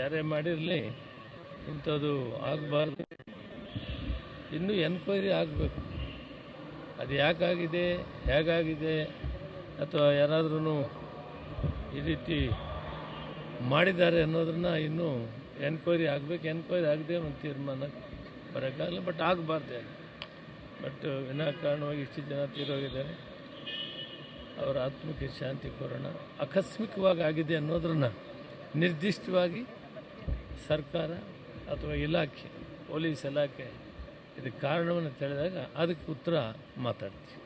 ಯಾರೇ ಮಾಡಿರಲಿ, ಇಂಥದ್ದು ಆಗಬಾರ್ದು. ಇನ್ನೂ ಎನ್ಕ್ವೈರಿ ಆಗಬೇಕು. ಅದು ಯಾಕಾಗಿದೆ, ಹೇಗಾಗಿದೆ, ಅಥವಾ ಯಾರಾದ್ರೂ ಈ ರೀತಿ ಮಾಡಿದ್ದಾರೆ ಅನ್ನೋದನ್ನು ಇನ್ನೂ ಎನ್ಕ್ವೈರಿ ಆಗಬೇಕು ಎನ್ಕ್ವೈರಿ ಆಗದೆ ಒಂದು ತೀರ್ಮಾನ ಬರೋಕ್ಕಾಗಲ್ಲ ಬಟ್ ಆಗಬಾರ್ದೆ ಬಟ್ ವಿನಾಕಾರಣವಾಗಿ ಇಷ್ಟು ಜನ ತೀರೋಗಿದ್ದಾರೆ. ಅವರ ಆತ್ಮಕ್ಕೆ ಶಾಂತಿ ಕೋರೋಣ ಆಕಸ್ಮಿಕವಾಗಿ ಆಗಿದೆ ಅನ್ನೋದನ್ನು ನಿರ್ದಿಷ್ಟವಾಗಿ ಸರ್ಕಾರ ಅಥವಾ ಇಲಾಖೆ ಪೊಲೀಸ್ ಇಲಾಖೆ ಇದಕ್ಕೆ ಕಾರಣವನ್ನು ತಿಳಿದಾಗ ಅದಕ್ಕೆ ಉತ್ತರ ಮಾತಾಡ್ತೀವಿ.